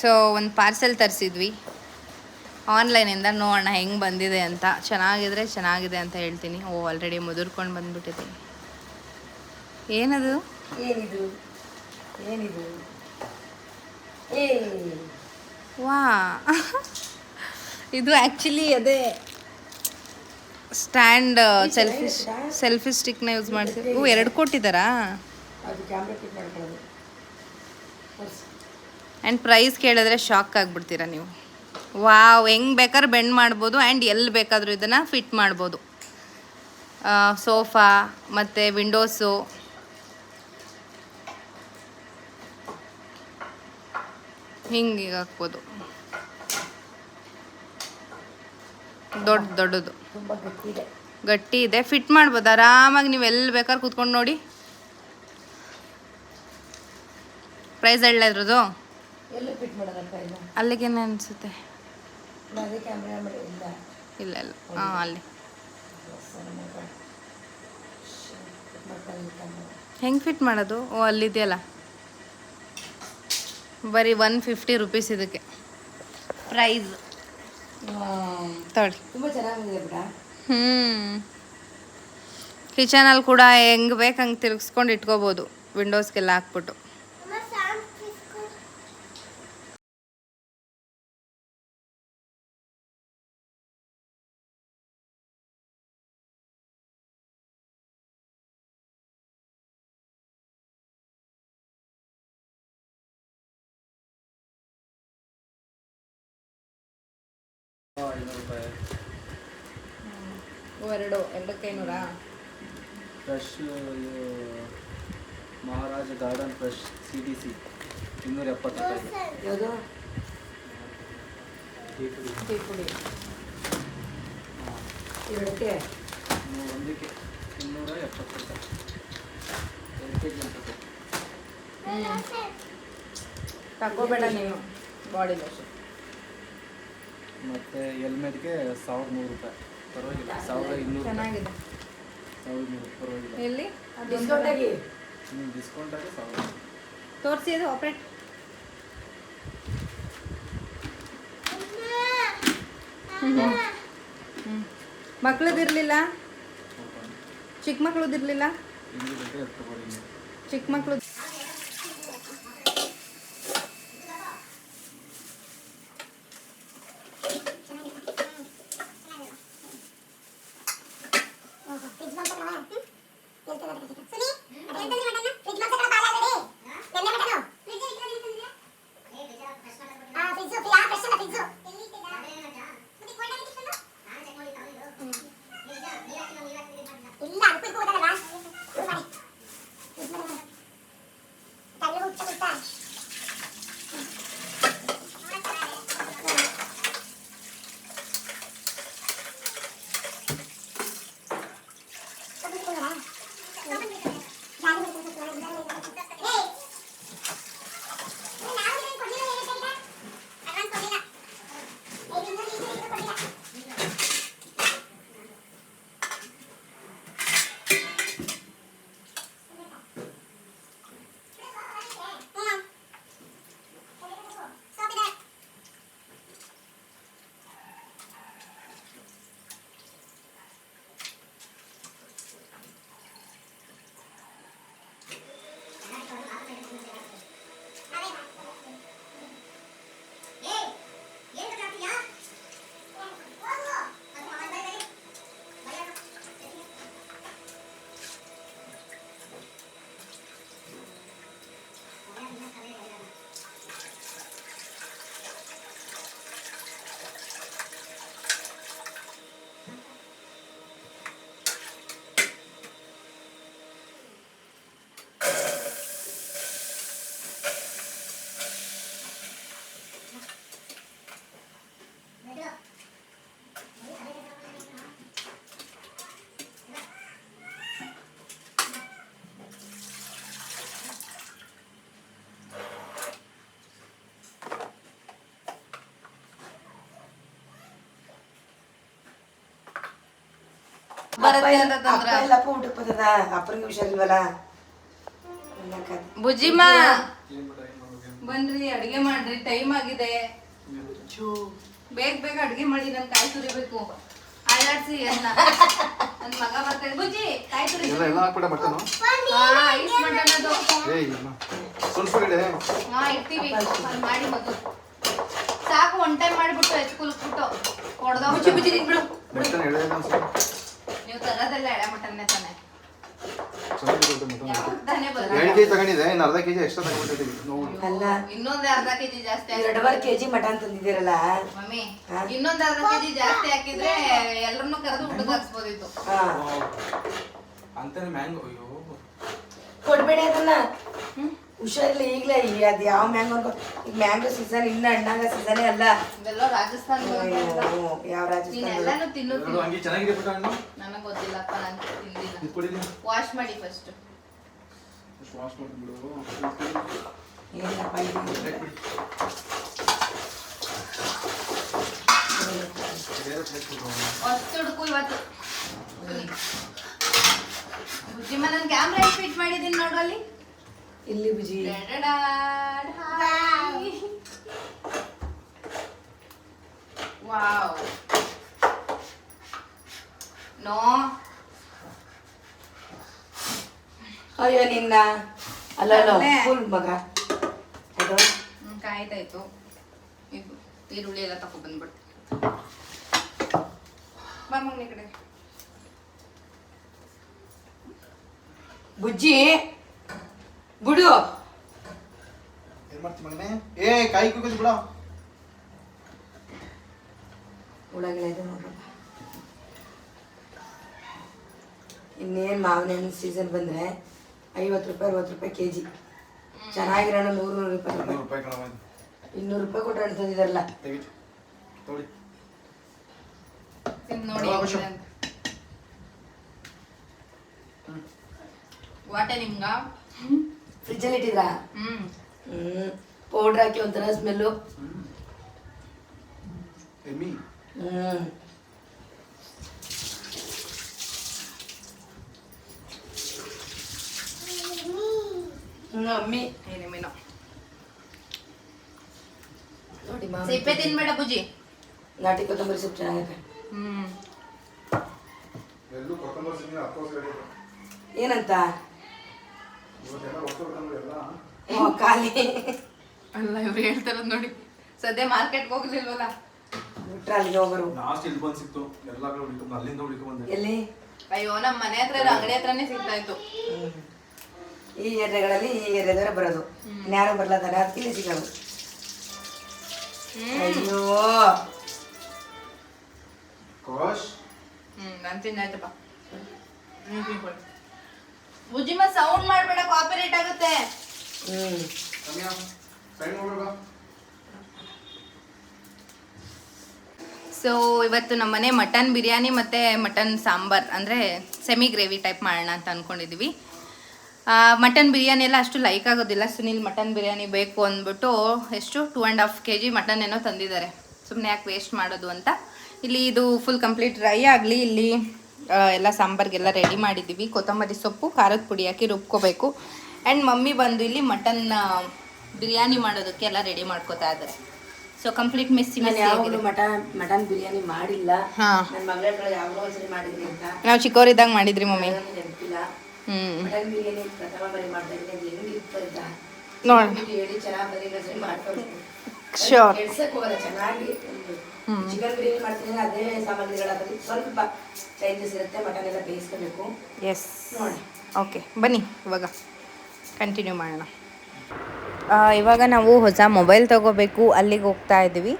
So ಒಂದು parcel ತರಿಸಿದ್ವಿ. ಆನ್ಲೈನಿಂದ ನೋಡೋಣ ಹೆಂಗೆ ಬಂದಿದೆ ಅಂತ. ಚೆನ್ನಾಗಿದ್ರೆ ಚೆನ್ನಾಗಿದೆ ಅಂತ ಹೇಳ್ತೀನಿ. ಓ ಆಲ್ರೆಡಿ ಮುದುರ್ಕೊಂಡು ಬಂದ್ಬಿಟ್ಟಿದೆ. ಏನದು? ಏನಿದು? ಏನಿದು? ವಾ. ಇದು ಆ್ಯಕ್ಚುಲಿ ಅದೇ ಸ್ಟ್ಯಾಂಡ್ ಸೆಲ್ಫಿ ಸೆಲ್ಫಿ ಸ್ಟಿಕ್ನ ಯೂಸ್ ಮಾಡ್ತೀವಿ ಓ ಎರಡು ಕೊಟ್ಟಿದ್ದಾರಾ? ಆ್ಯಂಡ್ ಪ್ರೈಸ್ ಕೇಳಿದ್ರೆ ಶಾಕ್ ಆಗಿಬಿಡ್ತೀರಾ ನೀವು. ವಾವ್ ಹೆಂಗೆ ಬೇಕಾದ್ರೆ ಬೆಂಡ್ ಮಾಡ್ಬೋದು ಆ್ಯಂಡ್ ಎಲ್ಲಿ ಬೇಕಾದರೂ ಇದನ್ನು ಫಿಟ್ ಮಾಡ್ಬೋದು. ಸೋಫಾ ಮತ್ತು ವಿಂಡೋಸು ಹಿಂಗೆ ಹಾಕ್ಬೋದು. ದೊಡ್ಡ ದೊಡ್ಡದು. ಗಟ್ಟಿ ಇದೆ. ಫಿಟ್ ಮಾಡ್ಬೋದು. ಆರಾಮಾಗಿ ನೀವು ಎಲ್ಲಿ ಬೇಕಾದ್ರೆ ಕೂತ್ಕೊಂಡು ನೋಡಿ. ಪ್ರೈಸ್ ಹೇಳ ಇದ್ರದ್ದು? ಎಲ್ಲ ಫಿಟ್ ಇಲ್ಲ ಅಲ್ಲಿಗೇನೆ ಅನಿಸುತ್ತೆ. ಅದೇ ಕ್ಯಾಮ್ರಾ ಇಲ್ಲ? ಇಲ್ಲ ಇಲ್ಲ. ಹಾಂ ಅಲ್ಲಿ. ಹೆಂಗೆ ಫಿಟ್ ಮಾಡೋದು? ಓ ಅಲ್ಲಿದೆಯಲ್ಲ? ಬರೀ ಒನ್ ಫಿಫ್ಟಿ ರುಪೀಸ್ ಇದಕ್ಕೆ. ಪ್ರೈಸ್ ತಗೊಳ್ಳಿ ತುಂಬ ಚೆನ್ನಾಗಿದೆ ಬಿಡ. ಹ್ಞೂ ಕಿಚನಲ್ಲಿ ಕೂಡ ಹೆಂಗೆ ಬೇಕು ಹಂಗೆ ತಿರುಗಿಸ್ಕೊಂಡು ಇಟ್ಕೋಬೋದು. ವಿಂಡೋಸ್ಗೆಲ್ಲ ಹಾಕ್ಬಿಟ್ಟು. ಎರಡು. ಎರಡಕ್ಕೆ ಐನೂರಾ fresh Maharaja garden fresh C D C. ಇನ್ನೂರ ಎಪ್ಪತ್ತು ರೂಪಾಯಿ ಯಾವುದು? ಟೀ ಪುಡಿ ಟೀ ಪುಡಿ ಎರಡಕ್ಕೆ ಒಂದಕ್ಕೆ ಇನ್ನೂರ ಎಪ್ಪತ್ತು ರೂಪಾಯಿ ಎರಡು ಕೆ ಜಿ ಅಂತ ತಗೋಬೇಡ ನೀವು ಬಾಡಿ ಲೋಷನ್ ಮತ್ತು ಹೆಲ್ಮೆಟ್ಗೆ ಸಾವಿರದ ನೂರು ರೂಪಾಯಿ. ಪರವಾಗಿಲ್ಲ. ಸಾವಿರದ ಇನ್ನೂರು ಚೆನ್ನಾಗಿದೆ. ಸಾವಿರದ ನೂರು ಪರವಾಗಿಲ್ಲ. ಎಲ್ಲಿ? ಡಿಸ್ಕೌಂಟ್ ಆಗಿ. ನೀವು ಡಿಸ್ಕೌಂಟ್ ಆಗಿ ಸಾವಿರದ ತೋರಿಸಿ ಅದು ಆಪ್ರೇಟ್ ಹ್ಞೂ ಮಕ್ಳದಿರ್ಲಿಲ್ಲ ಚಿಕ್ಕ ಮಕ್ಳದಿರ್ಲಿಲ್ಲ ಚಿಕ್ಕ ಮಕ್ಳು ಬರುತ್ತೆ ಎಲ್ಲಪ್ಪ ಊಟಕ್ಕೆ ಬರ್ತದ ಅಪ್ಪನಿಗೆ ಹುಷಾರಿಲ್ವಲ್ಲ? ಎಲ್ಲ ಬುಜ್ಜಿಮ್ಮ. ಬನ್ರಿ ಅಡಿಗೆ ಮಾಡ್ರಿ. ಟೈಮ್ ಆಗಿದೆ. ಬೇಗ ಬೇಗ ಅಡಿಗೆ ಮಾಡಿ ನನ್ ಕಾಯಿ ತುರಿಬೇಕು. ಅಲ್ಲಾಡ್ಸಿ ಅನ್ನ. ನನ್ ಮಗ ಬರ್ತಾರೆ ಬುಜ್ಜಿ ಕಾಯಿ ತುರಿ. ಎಲ್ಲ ಎಲ್ಲ ಹಾಕ್ಬಿಡ ಮಟನು ಹಾ ಐಸ್ ಮಟನ್ ಅದು. ಏಯ್ ಸ್ವಲ್ಪ ಹಾ ಇಡ್ತೀವಿ. ಅಲ್ಲಿ ಮಾಡಿ ಮತ್ತು ಸಾಕು ಒನ್ ಟೈಮ್ ಮಾಡಿಬಿಟ್ಟು ಹೆಚ್ಚು ಕುಲ್ಕ್ಬಿಟ್ಟು. ಹೊಡೆದ ಬುಜ್ಜಿ ಬುಜ್ಜಿ ಅನ್ಸುತ್ತೆ ನೀವು ತರೋದೆಲ್ಲ ಎಳೆ ಮಟನ್ನೇ ತಾನೆ. ಎರಡು ಕೆಜಿ ತಗೊಂಡಿದೆ ಇನ್ನು ಅರ್ಧ ಕೆಜಿ ಎಕ್ಸ್ಟ್ರಾ ತಗೊಂಡಿದ್ದೀವಿ ನೋವು. ಅಲ್ಲ ಇನ್ನೊಂದ್ ಅರ್ಧ ಕೆಜಿ ಜಾಸ್ತಿ ಎರಡೂವರೆ ಕೆಜಿ ಮಟನ್ ತಂದಿದ್ದೀರಲ್ಲ? ಮಮ್ಮಿ ಇನ್ನೊಂದು ಅರ್ಧ ಕೆಜಿ ಜಾಸ್ತಿ ಹಾಕಿದ್ರೆ ಎಲ್ಲರನ್ನೂ ಕರೆದು ಊಟಕ್ಕೆ ಹಾಕ್ಸ್ಬೋದಿತ್ತು. ಅಂತಾನೆ ಮ್ಯಾಂಗೋ ಅಯ್ಯೋ. ಕೊಡ್ಬೇಡಿ ಅದನ್ನ. ಹುಷಾರಿಲ್ಲ ಈಗಲೇ ಅದು ಯಾವ ಮ್ಯಾಂಗೋ ಅನ್ಕೋ ಈಗ ಮ್ಯಾಂಗೋ ಸೀಸನ್ ಇನ್ನ ಹಣ್ಣಾಗ ಸೀಸನೇ ಅಲ್ಲ. ಇದೆಲ್ಲ ರಾಜಸ್ಥಾನ ಯಾವ ರಾಜಸ್ಥಾನ ಎಲ್ಲಾನು ಹಂಗೆ ಚೆನ್ನಾಗಿದೆ ಬಿಟ್ಟ ಹಣ್ಣು? ನನಗ್ ಗೊತ್ತಿಲ್ಲಪ್ಪ ನಾನು ತಿಂದಿಲ್ಲ. ವಾಶ್ ಮಾಡಿ ಫಸ್ಟ್ ವಾಶ್ ಏನಪ್ಪ ಹುಡುಕು ಇವತ್ತು. ಕ್ಯಾಮ್ರಾ ಫಿಟ್ ಮಾಡಿದೀನಿ ನೋಡು ಅಲ್ಲಿ ಇಲ್ಲಿ ಬುಜಿ. ವಾವ್. ನೋ. ಅಯ್ಯೋ ನಿನ್ನ. ಅಲ್ಲ. ಫುಲ್ ಮಗ. ಅದು. ಇದು ಈರುಳ್ಳಿ ಎಲ್ಲ ತಕೊ ಬಂದ್ಬಿಡ್ತು ಬಾ ಮಗನ ಈ ಕಡೆ. ಬುಜ್ಜಿ ಬಿಡು ಏನ್ ಮಾಡ್ತಿ ಮಗನೇ ಏ ಕಾಯಿ ಕುಯ್ಕೋದು ಬಿಡ. ಇದೆ ನೋಡ್ರಪ್ಪ. ಇನ್ನೇನು ಮಾವಿನ ಹಣ್ಣು ಸೀಸನ್ ಬಂದ್ರೆ ಐವತ್ತು ರೂಪಾಯಿ ಅರವತ್ತು ರೂಪಾಯಿ ಕೆ ಜಿ ಚೆನ್ನಾಗಿರೋ ಹಣ್ಣು ನೂರು ನೂರ ಇಪ್ಪತ್ತು ರೂಪಾಯಿ ಕಣವ. ಇನ್ನೂರು ರೂಪಾಯಿ ಕೊಟ್ಟು ಹಣ್ಣು ತಂದಿದ್ದಾರಲ್ಲ. ತೆಗಿತು ತಿಂದ್ ನೋಡಿ ಯಾವ ವಿಷಯ? ಹೆಂಗಿದೆ ಅಂತ. ವಾಟೆ ನಿಮ್ಗ? ಫ್ರಿಜ್ಜಲ್ಲಿ ಇಟ್ಟಿದ್ರಾ? ಹ್ಮ್. ಹ್ಞೂ ಪೌಡ್ರ್ ಹಾಕಿ ಒಂಥರ ಸ್ಮೆಲ್ಲು ಹ್ಞೂ ಅಮ್ಮಿ. ಏನೇಮೇನೋ ನೋಡಿ ಮಾವಿನ ಸಿಪ್ಪೆ ತಿನ್ಬೇಡ ಬುಜಿ ನಾಟಿ ಕೊತ್ತಂಬರಿ ಸೊಪ್ಪು ಚೆನ್ನಾಗೈತೆ. ಹ್ಮ್. ಎಲ್ಲೂ ಕೊತ್ತಂಬರಿ ಏನಂತ? ಖಾಲಿ. ಅಲ್ಲ ಇವ್ರು ಹೇಳ್ತಾರದ್ ನೋಡಿ. ಸದ್ಯ ಮಾರ್ಕೆಟ್ಗೆ ಹೋಗ್ಲಿಲ್ವಲ್ಲ? ಬಿಟ್ರೆ ಅಲ್ಲಿಗೆ ಹೋಗೋರು. ಲಾಸ್ಟ್ ಇಲ್ಲಿ ಬಂದ್ ಸಿಕ್ತು. ಎಲ್ಲ ಕಡೆ ಹುಡುಕೊಂಡು ಅಲ್ಲಿಂದ ಹುಡುಕೊಂಡು ಬಂದೆ. ಎಲ್ಲಿ? ಅಯ್ಯೋ ನಮ್ಮ ಮನೆ ಹತ್ರ ಅಂಗಡಿ ಹತ್ರನೇ ಸಿಗ್ತಾ ಇತ್ತು ಈ ಏರಿಯಾಗಳಲ್ಲಿ ಈ ಏರಿಯಾದವರೆ ಬರೋದು. ಇನ್ಯಾರು ಬರಲ್ಲ ತಾನೆ? ಅದಕ್ಕೆ ಇಲ್ಲಿ ಸಿಗೋದು ಅಯ್ಯೋ. ಕೋಶ್ ಹ್ಮ್ ನಾನು ತಿಂದಾಯ್ತಪ್ಪ ಬುಜ್ಜಿಮ್ಮ ಸೌಂಡ್ ಮಾಡ್ಬೇಡ ಕಾಪಿ ರೇಟ್ ಆಗುತ್ತೆ ನೋಡ್ಬೇಕ ಸೊ ಇವತ್ತು ನಮ್ಮ ಮನೆ ಮಟನ್ ಬಿರಿಯಾನಿ ಮತ್ತು ಮಟನ್ ಸಾಂಬಾರ್, ಅಂದರೆ ಸೆಮಿ ಗ್ರೇವಿ ಟೈಪ್ ಮಾಡೋಣ ಅಂತ ಅಂದ್ಕೊಂಡಿದ್ವಿ ಮಟನ್ ಬಿರಿಯಾನಿ ಎಲ್ಲ ಅಷ್ಟು ಲೈಕ್ ಆಗೋದಿಲ್ಲ. ಸುನಿಲ್ ಮಟನ್ ಬಿರಿಯಾನಿ ಬೇಕು ಅಂದ್ಬಿಟ್ಟು ಎಷ್ಟು? Two and half K G mutton ಏನೋ ತಂದಿದ್ದಾರೆ. ಸುಮ್ಮನೆ ಯಾಕೆ ವೇಸ್ಟ್ ಮಾಡೋದು ಅಂತ. ಇಲ್ಲಿ ಇದು ಫುಲ್ ಕಂಪ್ಲೀಟ್ ಡ್ರೈ ಆಗಲಿ, ಇಲ್ಲಿ ಎಲ್ಲ ಸಾಂಬಾರ್ಗೆಲ್ಲ ರೆಡಿ ಮಾಡಿದ್ದೀವಿ ಕೊತ್ತಂಬರಿ ಸೊಪ್ಪು, ಖಾರದ ಪುಡಿ ಹಾಕಿ ರುಬ್ಕೋಬೇಕು. ಆ್ಯಂಡ್ ಮಮ್ಮಿ ಬಂದು ಇಲ್ಲಿ ಮಟನ್ ಬಿರಿಯಾನಿ ಮಾಡೋದಕ್ಕೆ ಎಲ್ಲ ರೆಡಿ ಮಾಡ್ಕೋತಾ ಇದ್ದಾರೆ. ಸೊ ಕಂಪ್ಲೀಟ್ ಮಿಸ್ಸಿ ನಾನು ಯಾವಾಗಲೂ ಮಟನ್ ಮಟನ್ ಬಿರಿಯಾನಿ ಮಾಡಿಲ್ಲ. ಹಾಂ. ನನ್ನ ಮಗಳ ಯಾವಾಗಲೂ ಒಂದ್ಸರಿ ಮಾಡಿದ್ರಿ ಅಂತ. ನಾವು ಚಿಕ್ಕವರಿದ್ದಾಗ ಮಾಡಿದ್ರಿ ಮಮ್ಮಿ. ನನಗೆ ನೆನಪಿಲ್ಲ. ಹ್ಮ್. ಮಟನ್ ಬಿರಿಯಾನಿ ಪ್ರಥಮ ಬರಿ ಮಾಡ್ತಾ ಇದ್ದೀನಿ. ಅದು ಹೆಂಗಿತ್ತು ಅಂತ. ನೋಡಿ. ಹೇಳಿ ಚೆನ್ನಾಗಿ ಬರೀ ಮಾಡ್ಕೊಂಡು Sure. ಕೆಡ್ಸಕ್ ಹೋಗಲ್ಲ ಚೆನ್ನಾಗಿ ಚಿಕನ್ ಬಿರಿಯಾನಿ ಮಾಡ್ತೀನಿ ಅದೇ ಸಾಮಗ್ರಿಗಳ ಸ್ವಲ್ಪ ಚೇಂಜಸ್ ಇರುತ್ತೆ ಮಟನ್ ಎಲ್ಲ ಬೇಯಿಸ್ಕೋಬೇಕು. ಎಸ್ ನೋಡಿ ಓಕೆ ಬನ್ನಿ ಇವಾಗ. ಕಂಟಿನ್ಯೂ ಮಾಡೋಣ. ಇವಾಗ ನಾವು ಹೊಸ ಮೊಬೈಲ್ ತಗೋಬೇಕು, ಅಲ್ಲಿಗೆ ಹೋಗ್ತಾ ಇದ್ದೀವಿ.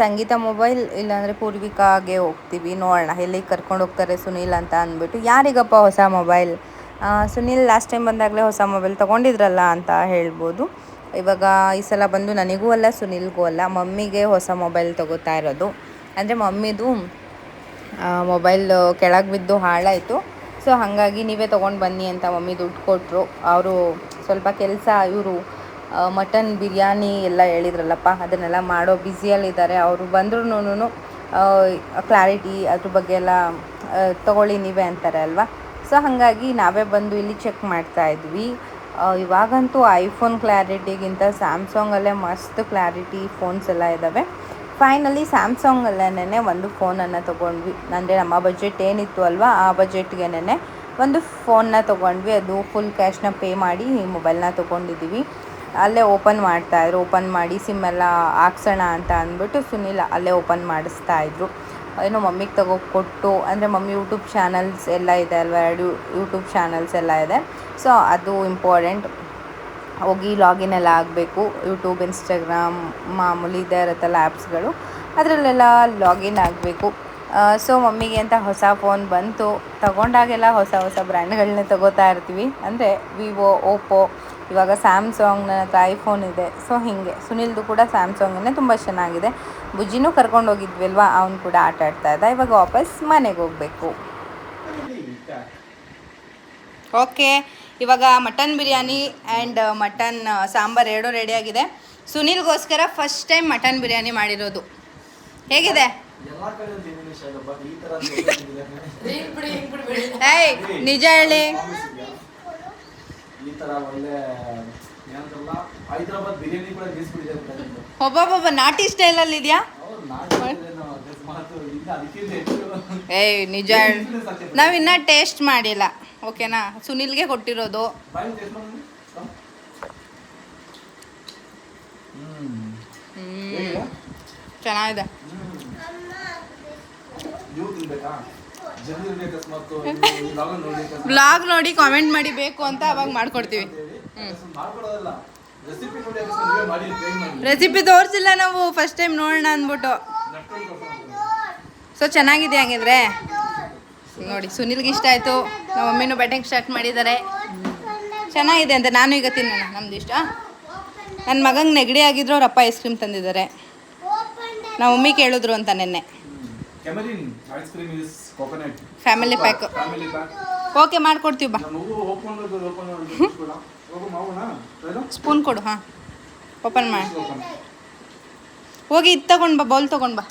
ಸಂಗೀತ ಮೊಬೈಲ್ ಇಲ್ಲಾಂದರೆ ಪೂರ್ವಿಕಾಗೆ ಹೋಗ್ತೀವಿ. ನೋಡೋಣ ಎಲ್ಲಿಗೆ ಕರ್ಕೊಂಡು ಹೋಗ್ತಾರೆ ಸುನೀಲ್ ಅಂತ ಅಂದ್ಬಿಟ್ಟು. ಯಾರಿಗಪ್ಪ ಹೊಸ ಮೊಬೈಲ್? ಸುನೀಲ್ ಲಾಸ್ಟ್ ಟೈಮ್ ಬಂದಾಗಲೇ ಹೊಸ ಮೊಬೈಲ್ ತೊಗೊಂಡಿದ್ರಲ್ಲ ಅಂತ ಹೇಳ್ಬೋದು. ಇವಾಗ ಈ ಸಲ ಬಂದು ನನಗೂ ಅಲ್ಲ, ಸುನೀಲ್ಗೂ ಅಲ್ಲ. ಮಮ್ಮಿಗೆ ಹೊಸ ಮೊಬೈಲ್ ತಗೋತಾ ಇರೋದು. ಅಂದರೆ ಮಮ್ಮಿದು ಮೊಬೈಲ್ ಕೆಳಗೆ ಬಿದ್ದು ಹಾಳಾಯಿತು. ಸೊ, ಹಾಗಾಗಿ ನೀವೇ ತೊಗೊಂಡು ಬನ್ನಿ ಅಂತ ಮಮ್ಮಿ ದುಡ್ಡು ಕೊಟ್ಟರು ಅವರು ಸ್ವಲ್ಪ ಕೆಲಸ, ಇವರು ಮಟನ್ ಬಿರಿಯಾನಿ ಎಲ್ಲ ಹೇಳಿದ್ರಲ್ಲಪ್ಪ, ಅದನ್ನೆಲ್ಲ ಮಾಡೋ ಬ್ಯುಸಿಯಲ್ಲಿದ್ದಾರೆ. ಅವರು ಬಂದ್ರೂ ಕ್ಲಾರಿಟಿ ಅದ್ರ ಬಗ್ಗೆ ಎಲ್ಲ ತಗೊಳ್ಳಿ ನೀವೇ ಅಂತಾರೆ ಅಲ್ವಾ? ಸೊ, ಹಾಗಾಗಿ ನಾವೇ ಬಂದು ಇಲ್ಲಿ ಚೆಕ್ ಮಾಡ್ತಾ ಇದ್ವಿ. ಇವಾಗಂತೂ ಐಫೋನ್ ಕ್ಲಾರಿಟಿಗಿಂತ ಸ್ಯಾಮ್ಸಂಗಲ್ಲೇ ಮಸ್ತ್ ಕ್ಲಾರಿಟಿ ಫೋನ್ಸ್ ಎಲ್ಲ ಇದ್ದಾವೆ ಫೈನಲಿ ಸ್ಯಾಮ್ಸಂಗಲ್ಲೇ ಒಂದು ಫೋನನ್ನು ತೊಗೊಂಡ್ವಿ. ಅಂದರೆ ನಮ್ಮ ಬಜೆಟ್ ಏನಿತ್ತು ಅಲ್ವಾ, ಆ ಬಜೆಟ್ಗೆನೇ ಒಂದು ಫೋನ್ನ ತೊಗೊಂಡ್ವಿ. ಅದು ಫುಲ್ ಕ್ಯಾಶ್ನ ಪೇ ಮಾಡಿ ಮೊಬೈಲ್ನ ತೊಗೊಂಡಿದ್ದೀವಿ. ಅಲ್ಲೇ ಓಪನ್ ಮಾಡ್ತಾಯಿದ್ರು ಓಪನ್ ಮಾಡಿ ಸಿಮ್ ಎಲ್ಲ ಹಾಕ್ಸೋಣ ಅಂತ ಅಂದ್ಬಿಟ್ಟು ಸುನಿಲ್ ಅಲ್ಲೇ ಓಪನ್ ಮಾಡಿಸ್ತಾ ಇದ್ರು. ಏನೋ ಮಮ್ಮಿಗೆ ತಗೋ ಕೊಟ್ಟು, ಅಂದರೆ ಮಮ್ಮಿ ಯೂಟ್ಯೂಬ್ ಚಾನಲ್ಸ್ ಎಲ್ಲ ಇದೆ ಅಲ್ವಾ, ಎರಡು ಯೂಟ್ಯೂಬ್ ಚಾನಲ್ಸ್ ಎಲ್ಲ ಇದೆ. ಸೊ ಅದು ಇಂಪಾರ್ಟೆಂಟ್ ಹೋಗಿ ಲಾಗಿನ್ ಎಲ್ಲ ಆಗಬೇಕು. ಯೂಟ್ಯೂಬ್, ಇನ್ಸ್ಟಾಗ್ರಾಮ್, ಮಾಮೂಲಿ ಇದೇ, ಇರುತ್ತಲ್ಲ ಆ್ಯಪ್ಸ್ಗಳು ಅದರಲ್ಲೆಲ್ಲ ಲಾಗಿನ್ ಆಗಬೇಕು. ಸೊ ಮಮ್ಮಿಗೆ ಅಂತ ಹೊಸ ಫೋನ್ ಬಂತು. ತಗೊಂಡಾಗೆಲ್ಲ ಹೊಸ ಹೊಸ ಬ್ರ್ಯಾಂಡ್ಗಳನ್ನ ತಗೋತಾ ಇರ್ತೀವಿ. ಅಂದರೆ ವಿವೋ ಓಪೋ ಇವಾಗ ಸ್ಯಾಮ್ಸಂಗ್ ನನ್ನ ಹತ್ರ ಐಫೋನ್ ಇದೆ. ಸೊ ಹೀಗೆ. ಸುನಿಲ್ದು ಕೂಡ ಸ್ಯಾಮ್ಸಾಂಗನ್ನೇ ತುಂಬ ಚೆನ್ನಾಗಿದೆ. ಬುಜ್ಜಿನೂ ಕರ್ಕೊಂಡು ಹೋಗಿದ್ವಿಲ್ವಾ? ಅವನು ಕೂಡ ಆಟ ಆಡ್ತಾ ಇದ್ದ. ಇವಾಗ ವಾಪಸ್ ಮನೆಗೆ ಹೋಗಬೇಕು. ಓಕೆ ಇವಾಗ mutton biryani and mutton sambar ಎರಡೂ ರೆಡಿಯಾಗಿದೆ ಸುನಿಲ್ಗೋಸ್ಕರ ಫಸ್ಟ್ ಟೈಮ್ ಮಟನ್ ಬಿರಿಯಾನಿ ಮಾಡಿರೋದು. ಹೇಗಿದೆ? ಏಯ್ ನಿಜ ಹೇಳಿ. ಈ ತರ ಒಳ್ಳೆ ಅಲ್ಲಿ ಹೈದರಾಬಾದ್ ಬಿರಿಯಾನಿ ಕೂಡ. ಒಬ್ಬೊಬ್ಬೊಬ್ಬ ನಾಟಿ ಇದೆಯಾ? ಏಯ್ ನಿಜ ನಾವು ಇನ್ನ ಟೇಸ್ಟ್ ಮಾಡಿಲ್ಲ ಓಕೆನಾ? ಸುನಿಲ್ಗೆ ಕೊಟ್ಟಿರೋದು? ಚೆನ್ನಾಗಿದೆ. ಬ್ಲಾಗ್ ನೋಡಿ ಕಾಮೆಂಟ್ ಮಾಡಿ ಬೇಕು ಅಂತ ಅವಾಗ ಮಾಡ್ಕೊಡ್ತೀವಿ. ರೆಸಿಪಿ ನೋಡಿ ಮಾಡಿ ಟ್ರೈ ಮಾಡಿ. ರೆಸಿಪಿ ತೋರಿಸಿಲ್ಲ ನಾವು ಫಸ್ಟ್ ಟೈಮ್ ನೋಡೋಣ ಅಂದ್ಬಿಟ್ಟು. ಸೊ ಚೆನ್ನಾಗಿದೆ ಹಂಗಿದ್ರೆ? ನೋಡಿ ಸುನಿಲ್ಗೆ ಇಷ್ಟ ಆಯಿತು. ನಮ್ಮ ಮಮ್ಮಿನೂ ಬ್ಯಾಟಿಂಗ್ ಸ್ಟಾರ್ಟ್ ಮಾಡಿದ್ದಾರೆ. ಚೆನ್ನಾಗಿದೆ ಅಂತ ನಾನು ಈಗ ತಿನ್ನೋಣ ನಮ್ದು ಇಷ್ಟ. ನನ್ನ ಮಗಂಗೆ ನೆಗಡಿ ಆಗಿದ್ರು ಅವ್ರ ಅಪ್ಪ ಐಸ್ ಕ್ರೀಮ್ ತಂದಿದ್ದಾರೆ. ನಮ್ಮ ಮಮ್ಮಿ ಕೇಳಿದ್ರು ಅಂತ ನೆನ್ನೆ. ಕೆಮರಿನ್ ice cream is coconut family pack family pack okay ಮಾಡ್ಕೊಡ್ತೀವಿ ಬಾ. ಸ್ಪೂನ್ ಕೊಡು ಹಾಂ. ಓಪನ್ ಮಾಡಿ. ಹೋಗಿ ಇದು ತಗೊಂಡು ಬಾ ಬೌಲ್ ತಗೊಂಡು ಬಾ.